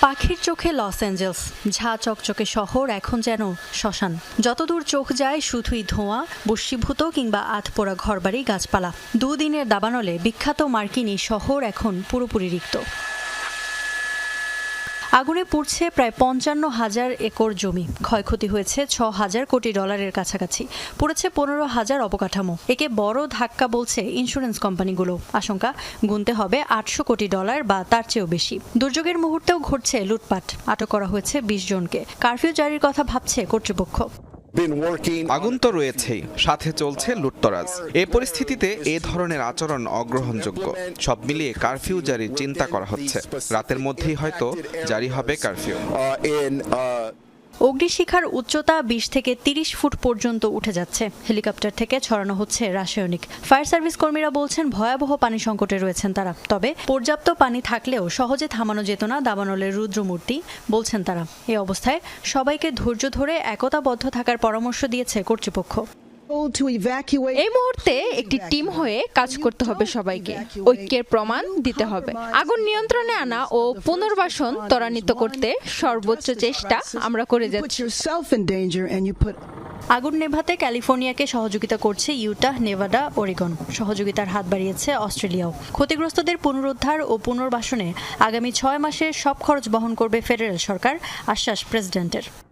পাখির চোখে Los Angeles, ঝা চকচকে শহর এখন যেন শ্মশান। যতদূর চোখ যায়, শুধুই ধোঁয়া বস্মীভূত কিংবা আধপোড়া ঘরবাড়ি, গাছপালা। দুদিনের দাবানলে বিখ্যাত মার্কিনী শহর এখন পুরোপুরি রিক্ত। আগুনে পুড়ছে প্রায় পঞ্চান্ন হাজার একর জমি। ক্ষয়ক্ষতি হয়েছে ছ হাজার কোটি ডলারের কাছাকাছি। পড়েছে পনেরো হাজার অবকাঠামো। একে বড় ধাক্কা বলছে ইন্স্যুরেন্স কোম্পানিগুলো। আশঙ্কা, গুনতে হবে আটশো কোটি ডলার বা তার চেয়েও বেশি। দুর্যোগের মুহূর্তেও ঘটছে লুটপাট। আটক করা হয়েছে বিশ জনকে। কারফিউ জারির কথা ভাবছে কর্তৃপক্ষ। আগুন তো রয়েছেই সাথে চলছে লুটতরাজ। এ পরিস্থিতিতে এ ধরনের আচরণ অগ্রহণযোগ্য। সব মিলিয়ে কারফিউ জারির চিন্তা করা হচ্ছে। রাতের মধ্যেই হয়তো জারি হবে কারফিউ। অগ্নিশিখার উচ্চতা বিশ থেকে তিরিশ ফুট পর্যন্ত উঠে যাচ্ছে। হেলিকপ্টার থেকে ছড়ানো হচ্ছে রাসায়নিক। ফায়ার সার্ভিস কর্মীরা বলছেন, ভয়াবহ পানি সংকটে রয়েছেন তারা। তবে পর্যাপ্ত পানি থাকলেও সহজে থামানো যেত না দাবানলের রুদ্রমূর্তি, বলছেন তারা। এ অবস্থায় সবাইকে ধৈর্য ধরে একতাবদ্ধ থাকার পরামর্শ দিয়েছে কর্তৃপক্ষ। এই মুহূর্তে একটি টিম হয়ে কাজ করতে হবে সবাইকে। ঐক্যের প্রমাণ দিতে হবে। আগুন নিয়ন্ত্রণে আনা ও পুনর্বাসন ত্বরান্বিত করতে সর্বোচ্চ চেষ্টা আমরা করে যাচ্ছি। আগুন নেভাতে ক্যালিফোর্নিয়াকে সহযোগিতা করছে ইউটাহ নেভাডা ওরিগন। সহযোগিতার হাত বাড়িয়েছে অস্ট্রেলিয়াও। ক্ষতিগ্রস্তদের পুনরুদ্ধার ও পুনর্বাসনে আগামী ছয় মাসে সব খরচ বহন করবে ফেডারেল সরকার আশ্বাস প্রেসিডেন্টের।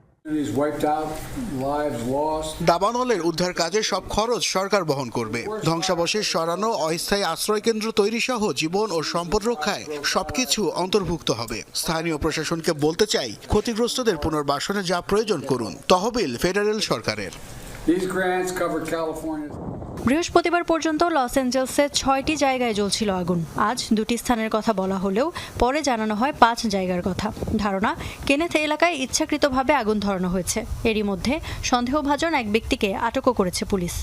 দাবানলের উদ্ধার কাজে সব খরচ সরকার বহন করবে। ধ্বংসাবশেষ সরানো, অস্থায়ী আশ্রয়কেন্দ্র তৈরি সহ জীবন ও সম্পদ রক্ষায় সবকিছু অন্তর্ভুক্ত হবে। স্থানীয় প্রশাসনকে বলতে চাই, ক্ষতিগ্রস্তদের পুনর্বাসনে যা প্রয়োজন করুন, তহবিল ফেডারেল সরকারের। These grants cover. বৃহস্পতিবার পর্যন্ত লস অ্যাঞ্জেলসে ছয়টি জায়গায় জ্বলছিল আগুন। আজ দুটি স্থানের কথা বলা হলেও পরে জানানো হয় পাঁচ জায়গার কথা। ধারণা, কেনেথ এলাকায় ইচ্ছাকৃতভাবে আগুন ধরানো হয়েছে। এরই মধ্যে সন্দেহভাজন এক ব্যক্তিকে আটকও করেছে পুলিশ।